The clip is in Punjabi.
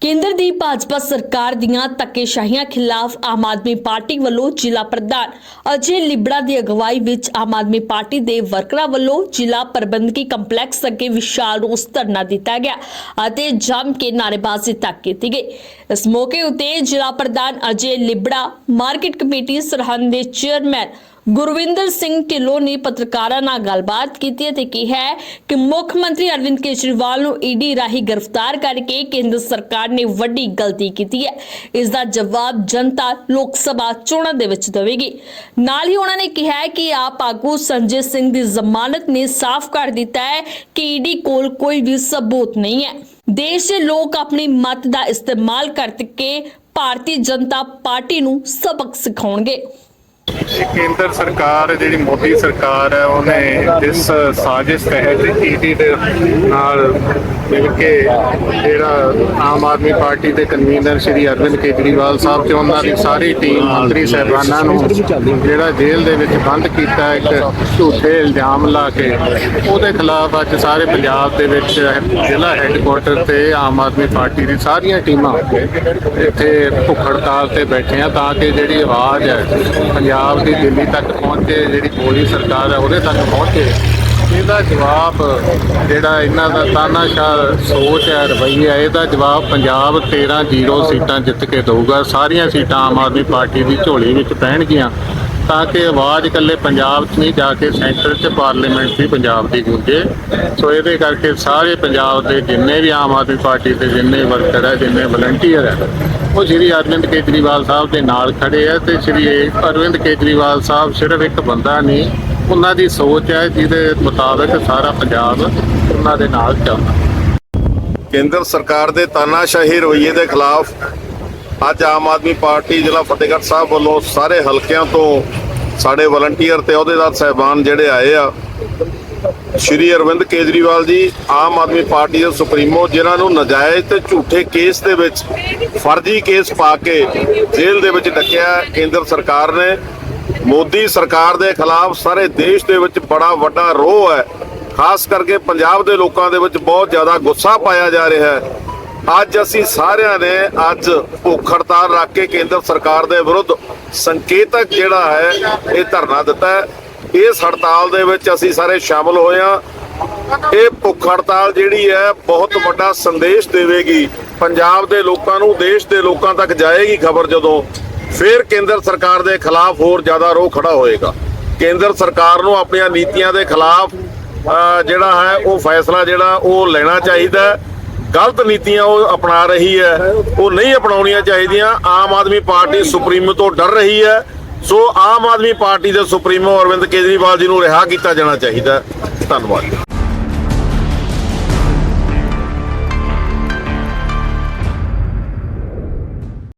ਕੇਂਦਰ ਦੀ ਭਾਜਪਾ ਸਰਕਾਰ ਦੀਆਂ ਧੱਕੇਸ਼ਾਹੀਆਂ ਖਿਲਾਫ ਆਮ ਆਦਮੀ ਪਾਰਟੀ ਵੱਲੋਂ ਜ਼ਿਲ੍ਹਾ ਪ੍ਰਧਾਨ ਅਜੇ ਲਿਬੜਾ ਦੀ ਅਗਵਾਈ ਵਿੱਚ ਆਮ ਆਦਮੀ ਪਾਰਟੀ ਦੇ ਵਰਕਰਾਂ ਵੱਲੋਂ ਜ਼ਿਲ੍ਹਾ ਪ੍ਰਬੰਧਕੀ ਕੰਪਲੈਕਸ ਅੱਗੇ ਵਿਸ਼ਾਲ ਰੋਸ ਧਰਨਾ ਦਿੱਤਾ ਗਿਆ ਅਤੇ ਜੰਮ ਕੇ ਨਾਅਰੇਬਾਜ਼ੀ ਤੱਕ ਕੀਤੀ ਗਈ। ਇਸ ਮੌਕੇ ਉਤੇ ਜ਼ਿਲ੍ਹਾ ਪ੍ਰਧਾਨ ਅਜੇ ਲਿਬੜਾ ਮਾਰਕੀਟ ਕਮੇਟੀ ਸਰਹੰਦ ਦੇ ਚੇਅਰਮੈਨ ਗੁਰਵਿੰਦਰ ਸਿੰਘ ਢਿੱਲੋਂ ਨੇ ਪੱਤਰਕਾਰਾਂ ਨਾਲ ਗੱਲਬਾਤ ਕੀਤੀ ਤੇ ਕਿਹਾ ਕਿ ਮੁੱਖ ਮੰਤਰੀ ਅਰਵਿੰਦ ਕੇਜਰੀਵਾਲ ਨੂੰ ਈਡੀ ਰਾਹੀਂ ਗ੍ਰਿਫਤਾਰ ਕਰਕੇ ਕੇਂਦਰ ਸਰਕਾਰ ਨੇ ਵੱਡੀ ਗਲਤੀ ਕੀਤੀ ਹੈ। ਇਸ ਦਾ ਜਵਾਬ ਜਨਤਾ ਲੋਕ ਸਭਾ ਚੋਣਾਂ ਦੇ ਵਿੱਚ ਦੇਵੇਗੀ। ਨਾਲ ਹੀ ਉਹਨਾਂ ਨੇ ਕਿਹਾ ਕਿ ਆਪ ਆਗੂ ਸੰਜੇ ਸਿੰਘ ਦੀ ਜ਼ਮਾਨਤ ਨੇ ਸਾਫ਼ ਕਰ ਦਿੱਤਾ ਹੈ ਕਿ ਈਡੀ ਕੋਲ ਕੋਈ ਵੀ ਸਬੂਤ ਨਹੀਂ ਹੈ। ਦੇਸ਼ ਦੇ ਲੋਕ ਆਪਣੀ ਮਤ ਦਾ ਇਸਤੇਮਾਲ ਕਰਕੇ ਭਾਰਤੀ ਜਨਤਾ ਪਾਰਟੀ ਨੂੰ ਸਬਕ ਸਿਖਾਉਣਗੇ। ਇਹ ਕੇਂਦਰ ਸਰਕਾਰ, ਜਿਹੜੀ ਮੋਦੀ ਸਰਕਾਰ ਹੈ, ਉਹਨੇ ਇਸ ਸਾਜ਼ਿਸ਼ ਤਹਿਤ ਈਡੀ ਦੇ ਨਾਲ ਮਿਲ ਕੇ ਜਿਹੜਾ ਆਮ ਆਦਮੀ ਪਾਰਟੀ ਦੇ ਕਨਵੀਨਰ ਸ਼੍ਰੀ ਅਰਵਿੰਦ ਕੇਜਰੀਵਾਲ ਸਾਹਿਬ ਤੇ ਉਹਨਾਂ ਦੀ ਸਾਰੀ ਟੀਮ, ਮੰਤਰੀ ਸਾਹਿਬਾਨਾਂ ਨੂੰ ਜਿਹੜਾ ਜੇਲ੍ਹ ਦੇ ਵਿੱਚ ਬੰਦ ਕੀਤਾ ਇੱਕ ਝੂਠੇ ਇਲਜ਼ਾਮ ਲਾ ਕੇ, ਉਹਦੇ ਖਿਲਾਫ ਅੱਜ ਸਾਰੇ ਪੰਜਾਬ ਦੇ ਵਿੱਚ ਜ਼ਿਲ੍ਹਾ ਹੈੱਡਕੁਆਰਟਰ ਤੇ ਆਮ ਆਦਮੀ ਪਾਰਟੀ ਦੀ ਸਾਰੀਆਂ ਟੀਮਾਂ ਇੱਥੇ ਭੁੱਖ ਹੜਤਾਲ ਤੇ ਬੈਠੇ ਆ ਤਾਂ ਕਿ ਜਿਹੜੀ ਆਵਾਜ਼ ਹੈ ਪੰਜਾਬ ਦੀ ਦਿੱਲੀ ਤੱਕ ਪਹੁੰਚੇ, ਜਿਹੜੀ ਮੋਦੀ ਸਰਕਾਰ ਹੈ ਉਹਦੇ ਤੱਕ ਪਹੁੰਚੇ। ਇਹਦਾ ਜਵਾਬ ਜਿਹੜਾ ਇਹਨਾਂ ਦਾ ਤਾਨਾਸ਼ਾਹ ਸੋਚ ਹੈ, ਰਵੱਈਆ ਇਹਦਾ ਜਵਾਬ ਪੰਜਾਬ 13 ਜ਼ੀਰੋ ਸੀਟਾਂ ਜਿੱਤ ਕੇ ਦਊਗਾ। ਸਾਰੀਆਂ ਸੀਟਾਂ ਆਮ ਆਦਮੀ ਪਾਰਟੀ ਦੀ ਝੋਲੀ ਵਿੱਚ ਪੈਣਗੀਆਂ ਤਾਂ ਕਿ ਆਵਾਜ਼ ਇਕੱਲੇ ਪੰਜਾਬ 'ਚ ਨਹੀਂ ਜਾ ਕੇ ਸੈਂਟਰ 'ਚ ਪਾਰਲੀਮੈਂਟ ਵੀ ਪੰਜਾਬ ਦੀ ਗੂੰਜੇ ਸੋ ਇਹਦੇ ਕਰਕੇ ਸਾਰੇ ਪੰਜਾਬ ਦੇ ਜਿੰਨੇ ਵੀ ਆਮ ਆਦਮੀ ਪਾਰਟੀ ਦੇ ਜਿੰਨੇ ਵਰਕਰ ਹੈ, ਜਿੰਨੇ ਵਲੰਟੀਅਰ ਹੈ ਉਹ ਸ਼੍ਰੀ ਅਰਵਿੰਦ ਕੇਜਰੀਵਾਲ ਸਾਹਿਬ ਦੇ ਨਾਲ ਖੜੇ ਹੈ ਤੇ ਸ਼੍ਰੀ ਅਰਵਿੰਦ ਕੇਜਰੀਵਾਲ ਸਾਹਿਬ ਸਿਰਫ ਇੱਕ ਬੰਦਾ ਨਹੀਂ, ਉਹਨਾਂ ਦੀ ਸੋਚ ਹੈ, ਜਿਹਦੇ ਮੁਤਾਬਕ ਸਾਰਾ ਪੰਜਾਬ ਉਹਨਾਂ ਦੇ ਨਾਲ ਚੱਲਦਾ। ਕੇਂਦਰ ਸਰਕਾਰ ਦੇ ਤਾਨਾਸ਼ਾਹੀ ਰਵੱਈਏ ਦੇ ਖਿਲਾਫ ਅੱਜ ਆਮ ਆਦਮੀ ਪਾਰਟੀ ਜ਼ਿਲ੍ਹਾ ਫਤਿਹਗੜ੍ਹ ਸਾਹਿਬ ਵੱਲੋਂ ਸਾਰੇ ਹਲਕਿਆਂ ਤੋਂ ਸਾਡੇ ਵਲੰਟੀਅਰ ਤੇ ਅਹੁਦੇਦਾਰ ਸਹਿਬਾਨ ਜਿਹੜੇ ਆਏ ਆ ਸ਼੍ਰੀ ਅਰਵਿੰਦ ਕੇਜਰੀਵਾਲ ਜੀ, ਆਮ ਆਦਮੀ ਪਾਰਟੀ ਦੇ ਸੁਪਰੀਮੋ, ਜਿਨ੍ਹਾਂ ਨੂੰ ਨਜਾਇਜ਼ ਤੇ ਝੂਠੇ ਕੇਸ ਦੇ ਵਿੱਚ ਫਰਜ਼ੀ ਕੇਸ ਪਾ ਕੇ ਜੇਲ੍ਹ ਦੇ ਵਿੱਚ ਡੱਕਿਆ ਕੇਂਦਰ ਸਰਕਾਰ ਨੇ। ਮੋਦੀ ਸਰਕਾਰ ਦੇ ਖਿਲਾਫ ਸਾਰੇ ਦੇਸ਼ ਦੇ ਵਿੱਚ ਬੜਾ ਵੱਡਾ ਰੋਹ ਹੈ। ਖਾਸ ਕਰਕੇ ਪੰਜਾਬ ਦੇ ਲੋਕਾਂ ਦੇ ਵਿੱਚ ਬਹੁਤ ਜ਼ਿਆਦਾ ਗੁੱਸਾ ਪਾਇਆ ਜਾ ਰਿਹਾ ਹੈ। ਅੱਜ ਅਸੀਂ ਸਾਰਿਆਂ ਨੇ ਅੱਜ ਭੁੱਖ ਹੜਤਾਲ ਰੱਖ ਕੇ ਕੇਂਦਰ ਸਰਕਾਰ ਦੇ ਵਿਰੁੱਧ ਸੰਕੇਤਕ ਜਿਹੜਾ ਹੈ, ਇਹ ਧਰਨਾ ਦਿੱਤਾ ਹੈ। ਇਸ ਹੜਤਾਲ ਦੇ ਵਿੱਚ ਅਸੀਂ ਸਾਰੇ ਸ਼ਾਮਲ ਹੋਏ ਹਾਂ। ਇਹ ਭੁੱਖ ਹੜਤਾਲ ਜਿਹੜੀ ਹੈ, ਬਹੁਤ ਵੱਡਾ ਸੰਦੇਸ਼ ਦੇਵੇਗੀ। ਪੰਜਾਬ ਦੇ ਲੋਕਾਂ ਨੂੰ, ਦੇਸ਼ ਦੇ ਲੋਕਾਂ ਤੱਕ ਜਾਏਗੀ ਖਬਰ ਜਦੋਂ ਫਿਰ ਕੇਂਦਰ ਸਰਕਾਰ ਦੇ ਖਿਲਾਫ ਹੋਰ ਜ਼ਿਆਦਾ ਰੋਹ ਖੜਾ ਹੋਏਗਾ। ਕੇਂਦਰ ਸਰਕਾਰ ਨੂੰ ਆਪਣੀਆਂ ਨੀਤੀਆਂ ਦੇ ਖਿਲਾਫ ਜਿਹੜਾ ਹੈ, ਉਹ ਫੈਸਲਾ ਜਿਹੜਾ, ਉਹ ਲੈਣਾ ਚਾਹੀਦਾ ਗਲਤ ਨੀਤੀਆਂ ਉਹ ਅਪਣਾ ਰਹੀ ਹੈ, ਉਹ ਨਹੀਂ ਅਪਣਾਉਣੀਆਂ ਚਾਹੀਦੀਆਂ। ਆਮ ਆਦਮੀ ਪਾਰਟੀ ਸੁਪਰੀਮ ਤੋਂ ਡਰ ਰਹੀ ਹੈ। ਸੋ ਆਮ ਆਦਮੀ ਪਾਰਟੀ ਦੇ ਸੁਪਰੀਮੋ ਅਰਵਿੰਦ ਕੇਜਰੀਵਾਲ ਜੀ ਨੂੰ ਰਿਹਾ ਕੀਤਾ ਜਾਣਾ ਚਾਹੀਦਾ ਧੰਨਵਾਦ।